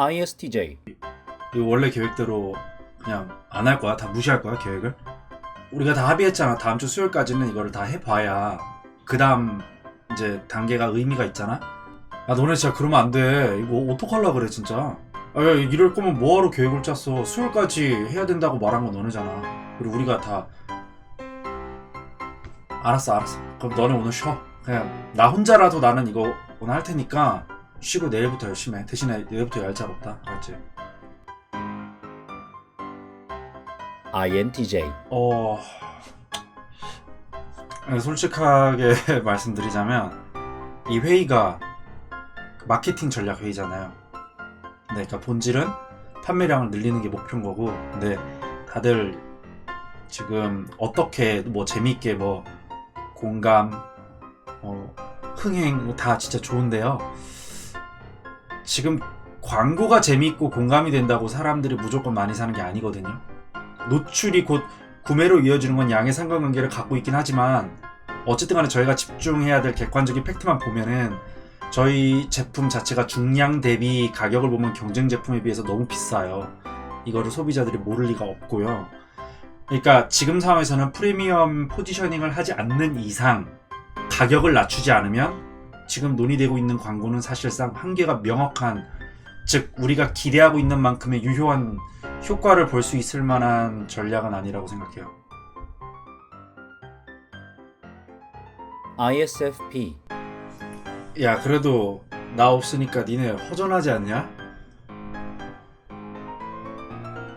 ISTJ 이거 원래 계획대로 그냥 안 할 거야? 다 무시할 거야 계획을? 우리가 다 합의했잖아. 다음 주 수요일까지는 이거를 다 해봐야 그 다음 이제 단계가 의미가 있잖아. 아 너네 진짜 그러면 안 돼. 이거 어떡할라 그래 진짜. 아 야, 이럴 거면 뭐하러 계획을 짰어. 수요일까지 해야 된다고 말한 건 너네잖아. 그리고 우리가 다 알았어 알았어. 그럼 너네 오늘 쉬어. 그냥 나 혼자라도 나는 이거 오늘 할 테니까 쉬고 내일부터 열심히 해. 대신에 내일부터 얄짤 없다. 알았지? INTJ 어 네, 솔직하게 말씀드리자면 이 회의가 그 마케팅 전략 회의잖아요. 네, 그러니까 본질은 판매량을 늘리는 게 목표인 거고, 근데 다들 지금 어떻게 뭐 재밌게 뭐 공감, 어, 흥행 뭐다 진짜 좋은데요. 지금 광고가 재밌고 공감이 된다고 사람들이 무조건 많이 사는 게 아니거든요. 노출이 곧 구매로 이어지는 건 양의 상관관계를 갖고 있긴 하지만 어쨌든 간에 저희가 집중해야 될 객관적인 팩트만 보면은 저희 제품 자체가 중량 대비 가격을 보면 경쟁 제품에 비해서 너무 비싸요. 이거를 소비자들이 모를 리가 없고요. 그러니까 지금 상황에서는 프리미엄 포지셔닝을 하지 않는 이상 가격을 낮추지 않으면 지금 논의되고 있는 광고는 사실상 한계가 명확한 즉 우리가 기대하고 있는 만큼의 유효한 효과를 볼 수 있을 만한 전략은 아니라고 생각해요. ISFP 야, 그래도 나 없으니까 니네 허전하지 않냐?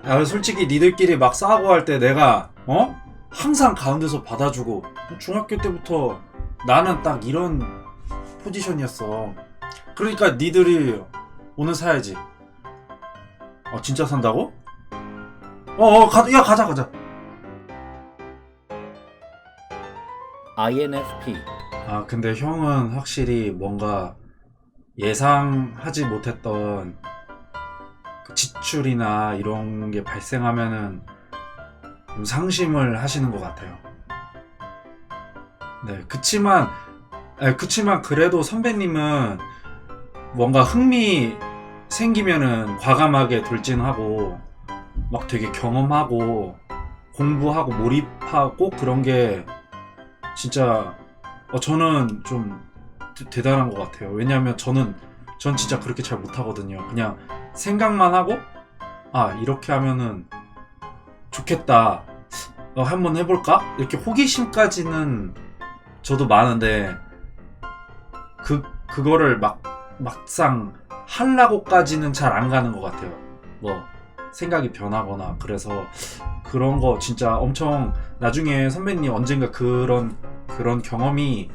야, 솔직히 니들끼리 막 싸우고 할 때 내가 어? 항상 가운데서 받아주고 중학교 때부터 나는 딱 이런 포지션이었어. 그러니까 니들이 오늘 사야지. 어, 진짜 산다고? 어, 어, 가, 야, 가자, 가자. INFP 아, 근데 형은 확실히 뭔가 예상하지 못했던 그 지출이나 이런 게 발생하면은 좀 상심을 하시는 것 같아요. 네, 그치만, 에, 그치만 그래도 선배님은 뭔가 흥미 생기면은 과감하게 돌진하고 막 되게 경험하고 공부하고 몰입하고 그런 게 진짜 어, 저는 좀 대- 대단한 것 같아요. 왜냐하면 저는 전 진짜 그렇게 잘 못하거든요. 그냥 생각만 하고 아 이렇게 하면은 좋겠다. 어, 한번 해볼까? 이렇게 호기심까지는 저도 많은데 그 그거를 막 막상 하려고까지는 잘 안 가는 것 같아요. 뭐 생각이 변하거나 그래서 그런 거 진짜 엄청 나중에 선배님 언젠가 그런 그런 경험이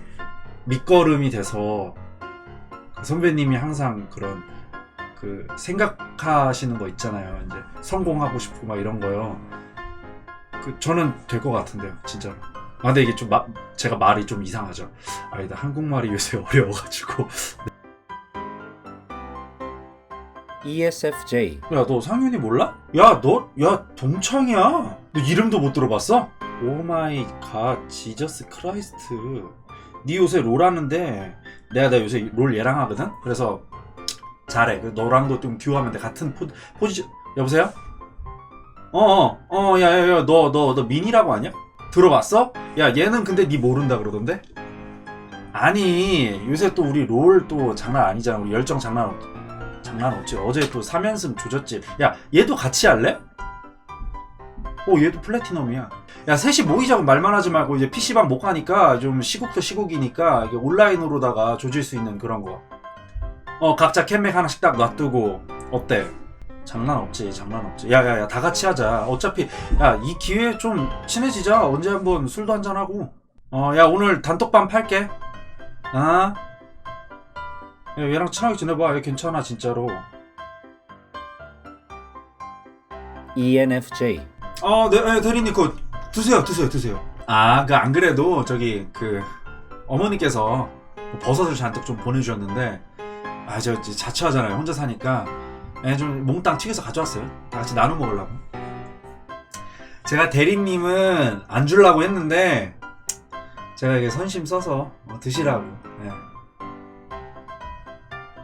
밑거름이 돼서 그 선배님이 항상 그런 그 생각하시는 거 있잖아요. 이제 성공하고 싶고 막 이런 거요. 그 저는 될 것 같은데요, 진짜로. 아, 근데 이게 좀 마- 제가 말이 좀 이상하죠. 아니다, 한국말이 요새 어려워가지고. ESFJ 야, 너 상윤이 몰라? 야, 너, 야, 동창이야. 너 이름도 못 들어봤어? 오 마이 갓, 지저스 크라이스트. 니 요새 롤 하는데, 내가 나 요새 롤 얘랑 하거든? 그래서, 잘해. 그 너랑도 좀 듀오하면 돼. 같은 포, 포지션. 여보세요? 어어, 어, 야, 야, 야, 너, 너, 너 민이라고 아냐? 들어봤어? 야, 얘는 근데 니 모른다 그러던데? 아니, 요새 또 우리 롤 또 장난 아니잖아. 우리 열정 장난 없, 장난 없지. 어제 또 3연승 조졌지. 야, 얘도 같이 할래? 오, 얘도 플래티넘이야. 야, 셋이 모이자고 말만 하지 말고 이제 PC방 못 가니까 좀 시국도 시국이니까 온라인으로다가 조질 수 있는 그런 거. 어, 각자 캔맥 하나씩 딱 놔두고 어때? 장난 없지, 장난 없지. 야, 야, 야, 다 같이 하자. 어차피 야, 이 기회에 좀 친해지자. 언제 한번 술도 한잔 하고. 어, 야, 오늘 단톡방 팔게. 아? 야, 얘랑 친하게 지내봐. 얘 괜찮아, 진짜로. ENFJ 어, 네, 네 대리님, 그 드세요, 드세요, 드세요. 아, 그 안 그래도 저기 그 어머니께서 버섯을 잔뜩 좀 보내주셨는데, 아, 저 이제 자취하잖아요. 혼자 사니까, 예, 좀 몽땅 튀겨서 가져왔어요. 다 같이 나눠 먹으려고. 제가 대리님은 안 주려고 했는데, 제가 이게 선심 써서 어, 드시라고. 예.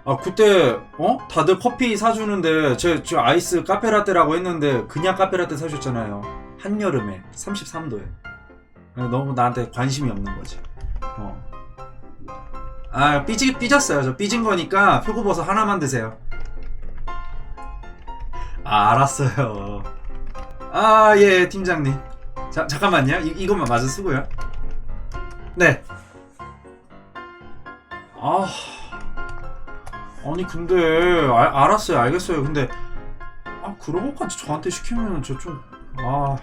아 그때 어 다들 커피 사주는데 제, 저 아이스 카페라떼라고 했는데 그냥 카페라떼 사줬잖아요 한 여름에 33도에 너무 나한테 관심이 없는 거지 어. 아 삐지, 삐졌어요 저 삐진 거니까 표고버섯 하나만 드세요 아 알았어요 아 예 팀장님 자 잠깐만요 이, 이것만 마저 쓰고요 네 아, 아니 근데 아, 알았어요, 알겠어요. 근데 아 그런 것까지 저한테 시키면 저 좀 아.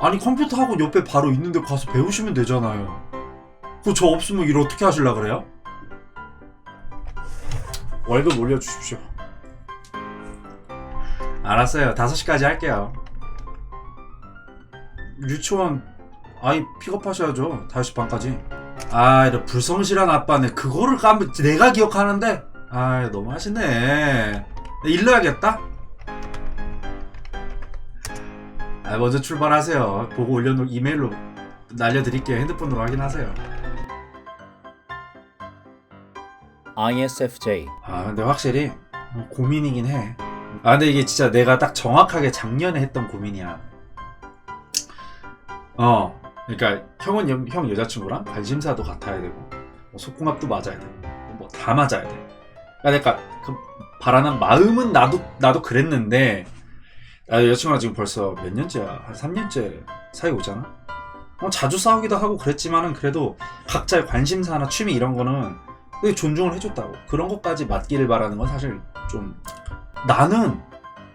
아니 컴퓨터 학원 옆에 바로 있는데 가서 배우시면 되잖아요. 그 저 없으면 일 어떻게 하실라 그래요? 월급 올려주십시오. 알았어요. 5시까지 할게요. 유치원 아이 픽업하셔야죠. 5시 반까지. 아, 이런 불성실한 아빠네. 그거를 까면 내가 기억하는데. 아, 너무 하시네. 일러야겠다. 아, 먼저 출발하세요. 보고 올려놓은 이메일로 날려드릴게요. 핸드폰으로 확인하세요. ISFJ 아, 근데 확실히 어, 고민이긴 해. 아, 근데 이게 진짜 내가 딱 정확하게 작년에 했던 고민이야. 어, 그러니까 형은 여- 형 여자친구랑 관심사도 같아야 되고, 뭐 속궁합도 맞아야 되고, 뭐 다 맞아야 돼. 그러니까 그 바라는 마음은 나도 나도 그랬는데, 아, 여자친구랑 지금 벌써 몇 년째야? 한 3년째 사이 오잖아. 어, 자주 싸우기도 하고 그랬지만은 그래도 각자의 관심사나 취미 이런 거는 존중을 해줬다고. 그런 것까지 맞기를 바라는 건 사실 좀 나는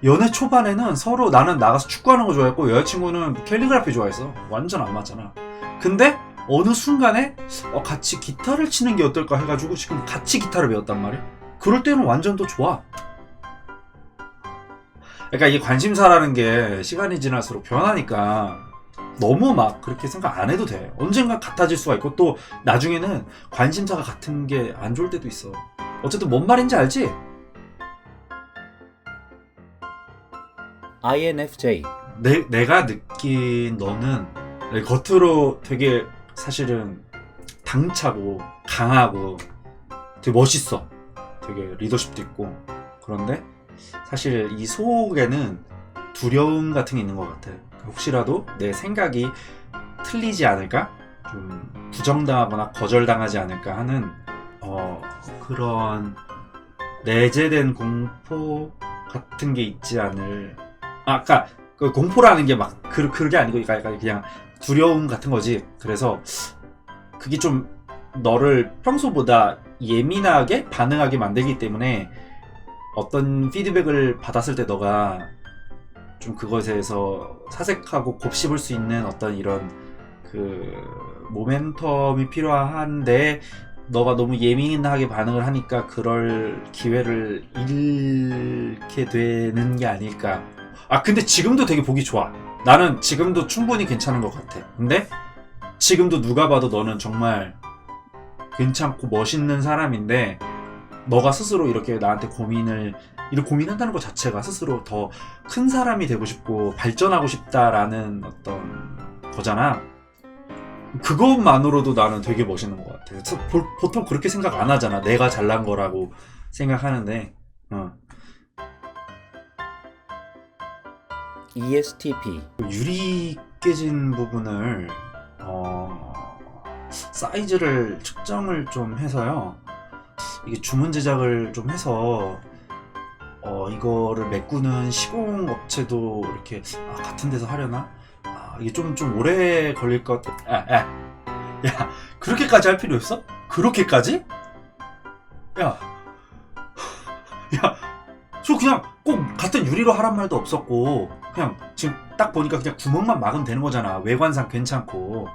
연애 초반에는 서로 나는 나가서 축구하는 거 좋아했고 여자친구는 캘리그라피 좋아했어 완전 안 맞잖아. 근데 어느 순간에 어, 같이 기타를 치는 게 어떨까 해가지고 지금 같이 기타를 배웠단 말이야. 그럴 때는 완전 더 좋아. 그러니까 이게 관심사라는 게 시간이 지날수록 변하니까 너무 막 그렇게 생각 안 해도 돼 언젠가 같아질 수가 있고 또 나중에는 관심사가 같은 게 안 좋을 때도 있어. 어쨌든 뭔 말인지 알지? INFJ 내, 내가 느낀 너는 겉으로 되게 사실은 당차고 강하고 되게 멋있어. 되게 리더십도 있고. 그런데 사실 이 속에는 두려움 같은 게 있는 것 같아. 혹시라도 내 생각이 틀리지 않을까? 좀 부정당하거나 거절당하지 않을까 하는 어, 그런 내재된 공포 같은 게 있지 않을 아, 아까 그 공포라는 게 막 그, 그게 아니고 그러니까 그냥 두려움 같은 거지 그래서 그게 좀 너를 평소보다 예민하게 반응하게 만들기 때문에 어떤 피드백을 받았을 때 너가 좀 그것에 대해서 사색하고 곱씹을 수 있는 어떤 이런 그 모멘텀이 필요한데 너가 너무 예민하게 반응을 하니까 그럴 기회를 잃게 되는 게 아닐까. 아 근데 지금도 되게 보기 좋아. 나는 지금도 충분히 괜찮은 것 같아. 근데 지금도 누가 봐도 너는 정말 괜찮고 멋있는 사람인데 너가 스스로 이렇게 나한테 고민을 이렇게 고민한다는 것 자체가 스스로 더 큰 사람이 되고 싶고 발전하고 싶다라는 어떤 거잖아. 그것만으로도 나는 되게 멋있는 것 같아. 보통 그렇게 생각 안 하잖아. 내가 잘난 거라고 생각하는데, 어. ESTP 유리 깨진 부분을 어, 사이즈를 측정을 좀 해서요. 이게 주문 제작을 좀 해서 어, 이거를 메꾸는 시공 업체도 이렇게 아, 같은 데서 하려나? 아, 이게 좀 좀 오래 걸릴 것 같아. 야, 야, 야, 그렇게까지 할 필요 있어? 그렇게까지? 야, 야, 저 그냥 꼭 같은 유리로 하란 말도 없었고 그냥 지금 딱 보니까 그냥 구멍만 막으면 되는 거잖아 외관상 괜찮고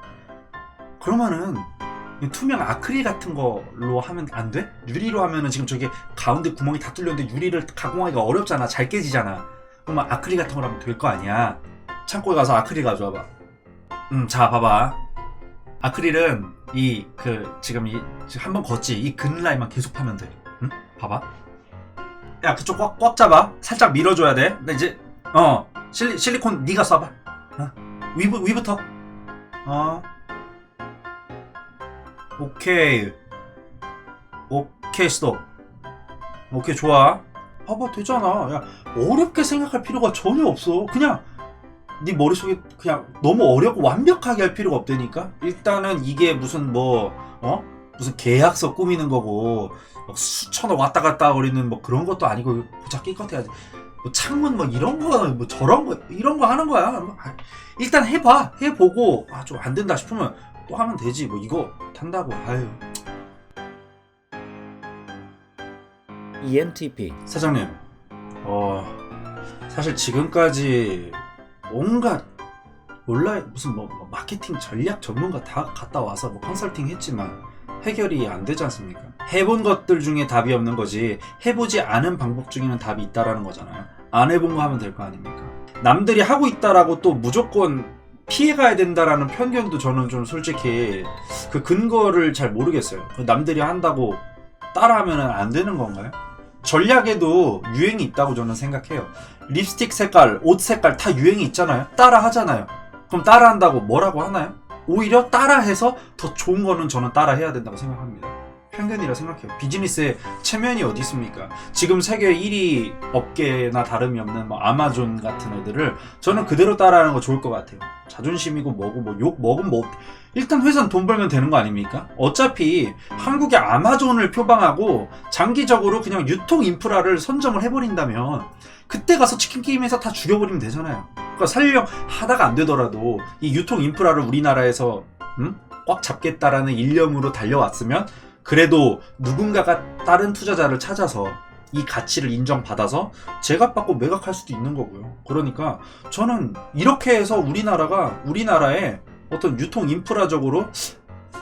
그러면은 이 투명 아크릴 같은 걸로 하면 안 돼? 유리로 하면은 지금 저게 가운데 구멍이 다 뚫렸는데 유리를 가공하기가 어렵잖아. 잘 깨지잖아. 그러면 아크릴 같은 걸 하면 될 거 아니야. 창고에 가서 아크릴 가져와봐. 음 자 봐봐. 아크릴은 이 그 지금 이 한 번 걷지. 이근 라인만 계속 파면 돼. 응? 봐봐. 야 그쪽 꽉, 꽉 잡아. 살짝 밀어줘야 돼. 나 이제 어 실리, 실리콘 네가 써봐. 어? 위부, 위부터. 어 오케이. 오케이 스톱 오케이 좋아. 봐봐 되잖아. 야 어렵게 생각할 필요가 전혀 없어. 그냥 네 머릿속에 그냥 너무 어렵고 완벽하게 할 필요가 없다니까? 일단은 이게 무슨 뭐 어? 무슨 계약서 꾸미는 거고 막 수천억 왔다 갔다 거리는 뭐 그런 것도 아니고 보자 끼껏해야지. 뭐 창문 뭐 이런 거 뭐 저런 거 이런 거 하는 거야. 뭐, 아, 일단 해봐. 해보고 아 좀 안 된다 싶으면 또 하면 되지 뭐 이거 탄다고 아유 ENTP 사장님 어 사실 지금까지 온갖 온라인 무슨 뭐, 뭐 마케팅 전략 전문가 다 갔다 와서 뭐 컨설팅 했지만 해결이 안 되지 않습니까? 해본 것들 중에 답이 없는 거지 해보지 않은 방법 중에는 답이 있다라는 거잖아요. 안 해본 거 하면 될 거 아닙니까? 남들이 하고 있다라고 또 무조건 피해가야 된다라는 편견도 저는 좀 솔직히 그 근거를 잘 모르겠어요. 그 남들이 한다고 따라하면 안 되는 건가요? 전략에도 유행이 있다고 저는 생각해요. 립스틱 색깔, 옷 색깔 다 유행이 있잖아요. 따라 하잖아요. 그럼 따라 한다고 뭐라고 하나요? 오히려 따라해서 더 좋은 거는 저는 따라 해야 된다고 생각합니다. 편견이라 생각해요. 비즈니스에 체면이 어디 있습니까? 지금 세계 1위 업계나 다름이 없는 뭐 아마존 같은 애들을 저는 그대로 따라하는 거 좋을 것 같아요. 자존심이고 뭐고 뭐 욕 먹은 뭐 일단 회사는 돈 벌면 되는 거 아닙니까? 어차피 한국의 아마존을 표방하고 장기적으로 그냥 유통 인프라를 선점을 해버린다면 그때 가서 치킨 게임에서 다 죽여버리면 되잖아요. 그러니까 살려 하다가 안 되더라도 이 유통 인프라를 우리나라에서 음? 꽉 잡겠다라는 일념으로 달려왔으면 그래도 누군가가 다른 투자자를 찾아서 이 가치를 인정받아서 제값 받고 매각할 수도 있는 거고요. 그러니까 저는 이렇게 해서 우리나라가 우리나라의 어떤 유통 인프라적으로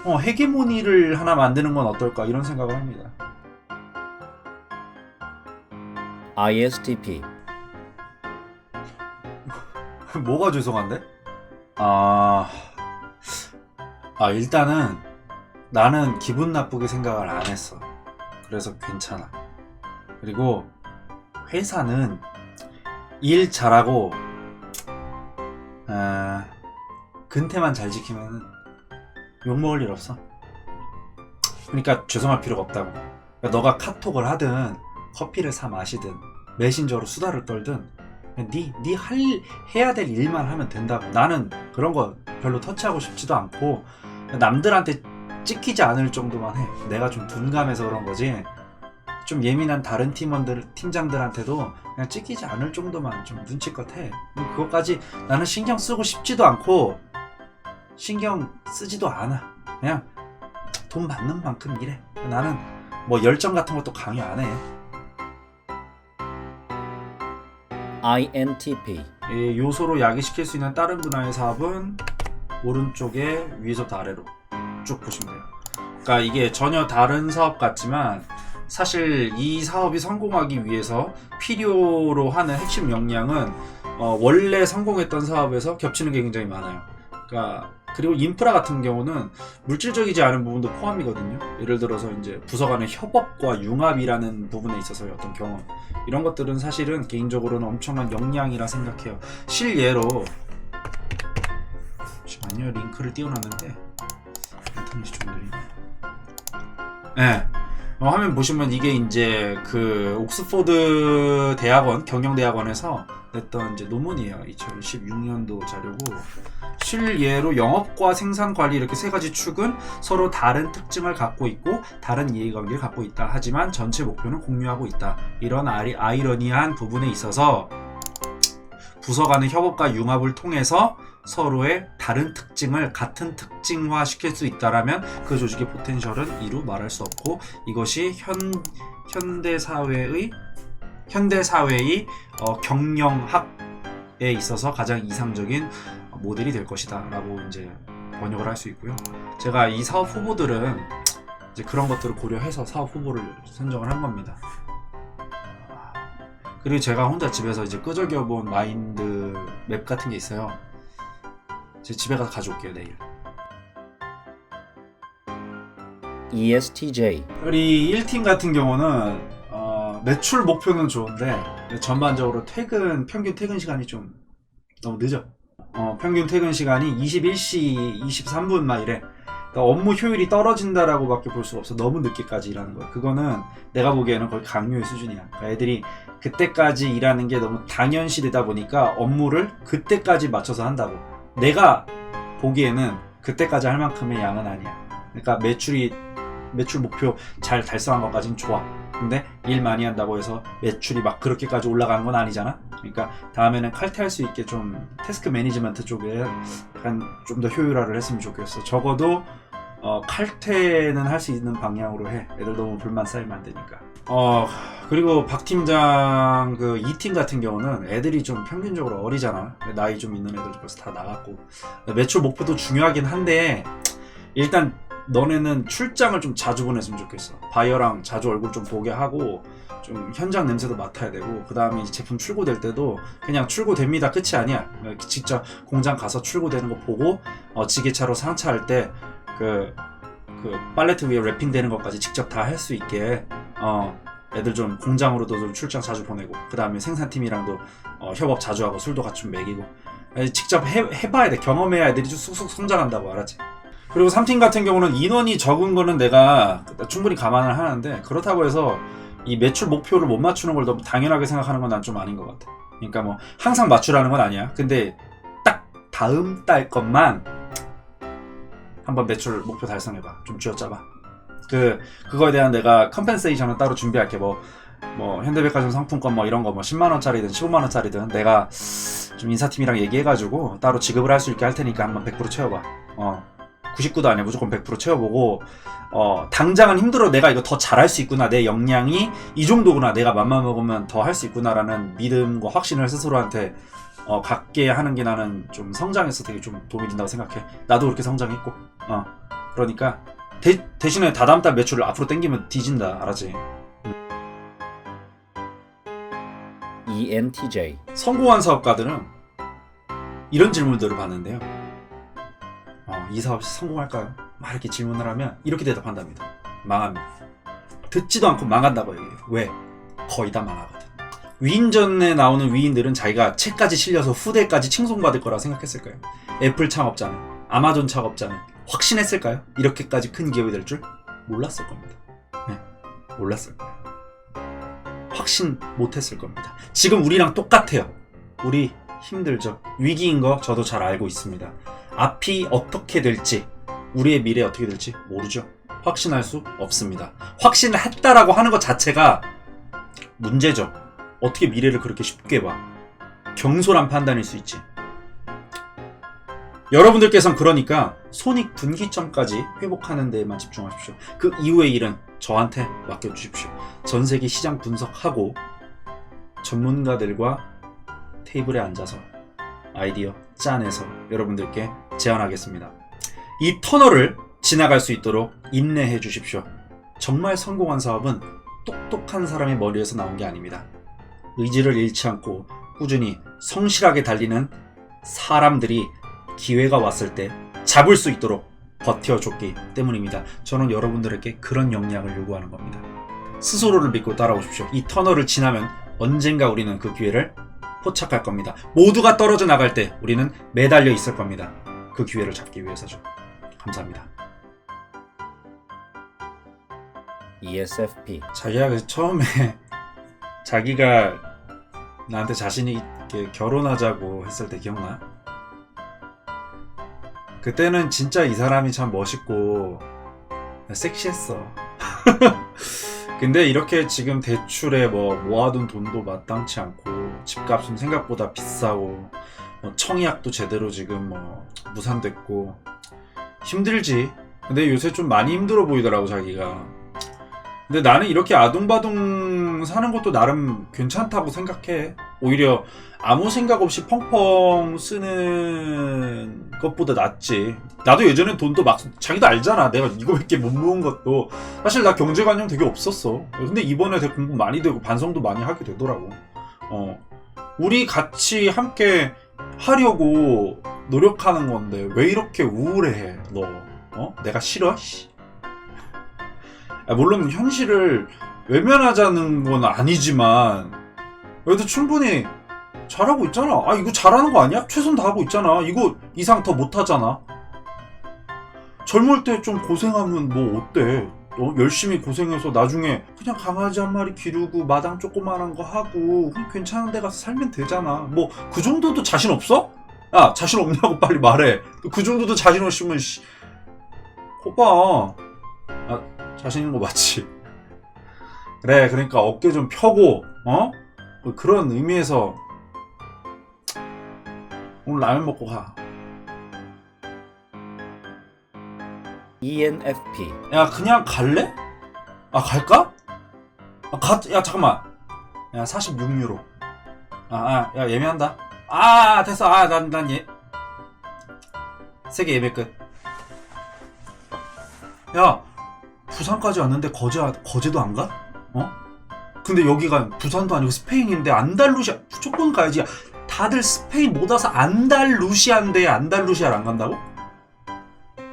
어, 헤게모니를 하나 만드는 건 어떨까 이런 생각을 합니다. ISTP 뭐가 죄송한데? 아, 아 일단은 나는 기분 나쁘게 생각을 안 했어. 그래서 괜찮아. 그리고 회사는 일 잘하고 아, 근태만 잘 지키면 욕 먹을 일 없어. 그러니까 죄송할 필요가 없다고. 그러니까 너가 카톡을 하든 커피를 사 마시든 메신저로 수다를 떨든 네, 네 할, 해야 될 일만 하면 된다고. 나는 그런 거 별로 터치하고 싶지도 않고, 남들한테 찍히지 않을 정도만 해. 내가 좀 둔감해서 그런 거지. 좀 예민한 다른 팀원들, 팀장들한테도 그냥 찍히지 않을 정도만 좀 눈치껏 해. 그것까지 나는 신경 쓰고 싶지도 않고, 신경 쓰지도 않아. 그냥 돈 받는 만큼 일해. 나는 뭐 열정 같은 것도 강요 안 해. INTP 이 요소로 야기시킬 수 있는 다른 분야의 사업은 오른쪽에 위에서부터 아래로 쭉 보시면 돼요. 그러니까 이게 전혀 다른 사업 같지만 사실 이 사업이 성공하기 위해서 필요로 하는 핵심 역량은 어, 원래 성공했던 사업에서 겹치는 게 굉장히 많아요. 그러니까 그리고 인프라 같은 경우는 물질적이지 않은 부분도 포함이거든요. 예를 들어서 이제 부서 간의 협업과 융합이라는 부분에 있어서의 어떤 경험 이런 것들은 사실은 개인적으로는 엄청난 역량이라 생각해요. 실예로 잠시만요 링크를 띄워놨는데 좀 느리네. 네. 어, 화면 보시면 이게 이제 그 옥스포드 대학원 경영대학원에서 냈던 이제 논문이에요. 2016년도 자료고 실예로 영업과 생산 관리 이렇게 세 가지 축은 서로 다른 특징을 갖고 있고 다른 이해관계를 갖고 있다. 하지만 전체 목표는 공유하고 있다. 이런 아리, 아이러니한 부분에 있어서 부서 간의 협업과 융합을 통해서 서로의 다른 특징을 같은 특징화 시킬 수 있다라면 그 조직의 포텐셜은 이루 말할 수 없고 이것이 현 현대 사회의 현대 사회의 어, 경영학에 있어서 가장 이상적인 모델이 될 것이다라고 이제 번역을 할 수 있고요. 제가 이 사업 후보들은 이제 그런 것들을 고려해서 사업 후보를 선정을 한 겁니다. 그리고 제가 혼자 집에서 이제 끄적여 본 마인드 맵 같은 게 있어요. 제 집에 가서 가져올게요 내일. ESTJ 우리 1팀 같은 경우는 어, 매출 목표는 좋은데 전반적으로 퇴근 평균 퇴근 시간이 좀 너무 늦어. 어, 평균 퇴근 시간이 21시 23분 막 이래. 그러니까 업무 효율이 떨어진다라고밖에 볼 수가 없어. 너무 늦게까지 일하는 거야. 그거는 내가 보기에는 거의 강요의 수준이야. 그러니까 애들이 그때까지 일하는 게 너무 당연시 되다 보니까 업무를 그때까지 맞춰서 한다고. 내가 보기에는 그때까지 할 만큼의 양은 아니야. 그러니까 매출이 매출 목표 잘 달성한 것까지는 좋아. 근데 일 많이 한다고 해서 매출이 막 그렇게까지 올라가는 건 아니잖아. 그러니까 다음에는 칼퇴할 수 있게 좀 태스크 매니지먼트 쪽에 약간 좀 더 효율화를 했으면 좋겠어. 적어도 어, 칼퇴는 할 수 있는 방향으로 해. 애들 너무 불만 쌓이면 안 되니까. 어 그리고 박 팀장 그 이 팀 같은 경우는 애들이 좀 평균적으로 어리잖아. 나이 좀 있는 애들 벌써 다 나갔고 매출 목표도 중요하긴 한데 일단 너네는 출장을 좀 자주 보냈으면 좋겠어. 바이어랑 자주 얼굴 좀 보게 하고 좀 현장 냄새도 맡아야 되고 그 다음에 제품 출고될 때도 그냥 출고됩니다 끝이 아니야. 직접 공장 가서 출고되는 거 보고 어, 지게차로 상차할 때 그 그 팔레트 위에 랩핑되는 것까지 직접 다 할 수 있게 어 애들 좀 공장으로도 좀 출장 자주 보내고 그 다음에 생산팀이랑도 어, 협업 자주 하고 술도 같이 좀 먹이고 직접 해, 해봐야 돼. 경험해야 애들이 좀 쑥쑥 성장한다고 알았지. 그리고 3팀 같은 경우는 인원이 적은 거는 내가 충분히 감안을 하는데 그렇다고 해서 이 매출 목표를 못 맞추는 걸 너무 당연하게 생각하는 건 난 좀 아닌 것 같아. 그러니까 뭐 항상 맞추라는 건 아니야. 근데 딱 다음 달 것만 한번 매출 목표 달성해봐. 좀 쥐어짜봐. 그 그거에 대한 내가 컴펜세이션을 따로 준비할게. 뭐 뭐 현대백화점 상품권 뭐 이런 거 뭐 10만 원짜리든 15만 원짜리든 내가 좀 인사팀이랑 얘기해가지고 따로 지급을 할 수 있게 할 테니까 한번 100% 채워봐. 어 99도 아니야 무조건 100% 채워보고 어 당장은 힘들어 내가 이거 더 잘할 수 있구나 내 역량이 이 정도구나 내가 맘만 먹으면 더 할 수 있구나라는 믿음과 확신을 스스로한테 어, 갖게 하는 게 나는 좀 성장에서 되게 좀 도움이 된다고 생각해. 나도 그렇게 성장했고. 어. 그러니까 대, 대신에 다다음 달 매출을 앞으로 당기면 뒤진다. 알았지? ENTJ, 성공한 사업가들은 이런 질문들을 받는데요. 어, 이 사업 성공할까요? 막 이렇게 질문을 하면 이렇게 대답한답니다. 망합니다. 듣지도 않고 망한다고 얘기해요. 왜? 거의 다 망하거든. 위인전에 나오는 위인들은 자기가 책까지 실려서 후대까지 칭송받을 거라고 생각했을까요? 애플 창업자는, 아마존 창업자는 확신했을까요? 이렇게까지 큰 기업이 될 줄 몰랐을 겁니다. 네, 몰랐을 거예요. 확신 못했을 겁니다. 지금 우리랑 똑같아요. 우리 힘들죠. 위기인 거 저도 잘 알고 있습니다. 앞이 어떻게 될지, 우리의 미래 어떻게 될지 모르죠. 확신할 수 없습니다. 확신을 했다라고 하는 것 자체가 문제죠. 어떻게 미래를 그렇게 쉽게 봐? 경솔한 판단일 수 있지. 여러분들께서는 그러니까 손익 분기점까지 회복하는 데에만 집중하십시오. 그 이후의 일은 저한테 맡겨주십시오. 전 세계 시장 분석하고 전문가들과 테이블에 앉아서 아이디어 짜내서 여러분들께 제안하겠습니다. 이 터널을 지나갈 수 있도록 인내해 주십시오. 정말 성공한 사업은 똑똑한 사람의 머리에서 나온 게 아닙니다. 의지를 잃지 않고 꾸준히 성실하게 달리는 사람들이 기회가 왔을 때 잡을 수 있도록 버텨줬기 때문입니다. 저는 여러분들에게 그런 역량을 요구하는 겁니다. 스스로를 믿고 따라오십시오. 이 터널을 지나면 언젠가 우리는 그 기회를 포착할 겁니다. 모두가 떨어져 나갈 때 우리는 매달려 있을 겁니다. 그 기회를 잡기 위해서죠. 감사합니다. ESFP, 자기가 그 처음에 자기가 나한테 자신 있게 결혼하자고 했을 때 기억나? 그때는 진짜 이 사람이 참 멋있고 섹시했어. 근데 이렇게 지금 대출에 뭐 모아둔 돈도 마땅치 않고 집값은 생각보다 비싸고 뭐 청약도 제대로 지금 뭐 무산됐고 힘들지. 근데 요새 좀 많이 힘들어 보이더라고 자기가. 근데 나는 이렇게 아둥바둥 사는 것도 나름 괜찮다고 생각해. 오히려 아무 생각 없이 펑펑 쓰는 것보다 낫지. 나도 예전에 돈도 막, 자기도 알잖아. 내가 이거밖에 못 모은 것도. 사실 나 경제관념 되게 없었어. 근데 이번에 되게 공부 많이 되고 반성도 많이 하게 되더라고. 어. 우리 같이 함께 하려고 노력하는 건데 왜 이렇게 우울해, 너? 어? 내가 싫어? 씨. 아, 물론 현실을 외면하자는 건 아니지만 그래도 충분히 잘하고 있잖아. 아 이거 잘하는 거 아니야? 최선 다하고 있잖아. 이거 이상 더 못하잖아. 젊을 때 좀 고생하면 뭐 어때? 어, 열심히 고생해서 나중에 그냥 강아지 한 마리 기르고 마당 조그만한 거 하고 괜찮은 데 가서 살면 되잖아. 뭐 그 정도도 자신 없어? 야 자신 없냐고 빨리 말해. 그 정도도 자신 없으면 씨. 오빠 아, 자신 있는 거 맞지? 그래 그러니까 어깨 좀 펴고 어? 뭐 그런 의미에서 오늘 라면 먹고 가. ENFP 야 그냥 갈래? 아 갈까? 아, 가, 야 잠깐만 야 46유로 아야 야, 예매한다 아 됐어 아 난 난 예 세계 예매 끝 야 부산까지 왔는데 거제 거제도 안 가? 어? 근데 여기가 부산도 아니고 스페인인데 안달루시아 무조건 가야지 다들 스페인 못 와서 안달루시아인데 안달루시아를 안 간다고?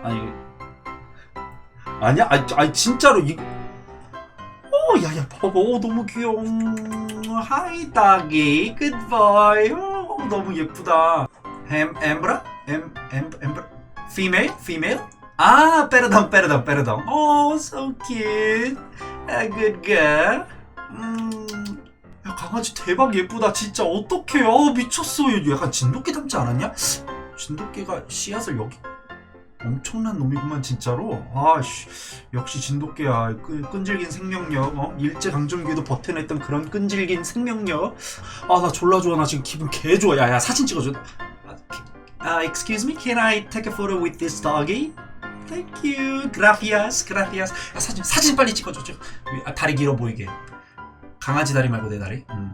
아니 아니야? 아니, 아니 진짜로 이 어, 야야 봐봐. 어, 너무 귀여워. 음, 하이 닭이. 굿보이. 어, 너무 예쁘다. 햄 엠브라? 엠, 엠, 엠브라? female? female? 아, perdón, perdón, perdón. Oh, so cute. A good girl. 음. 야, 강아지 대박 예쁘다. 진짜 어떡해. 어, 미쳤어. 얘 약간 진돗개 닮지 않았냐? 진돗개가 씨앗을 여기 엄청난 놈이구만 진짜로 아씨 역시 진돗개야 끈, 끈질긴 생명력 어? 일제 강점기에도 버텨냈던 그런 끈질긴 생명력 아 나 졸라 좋아 나 지금 기분 개 좋아 야야 사진 찍어줘 아 excuse me can I take a photo with this doggy thank you. Gracias gracias. 야, 사진 사진 빨리 찍어줘 저, 아, 다리 길어 보이게. 강아지 다리 말고 내 다리? 음.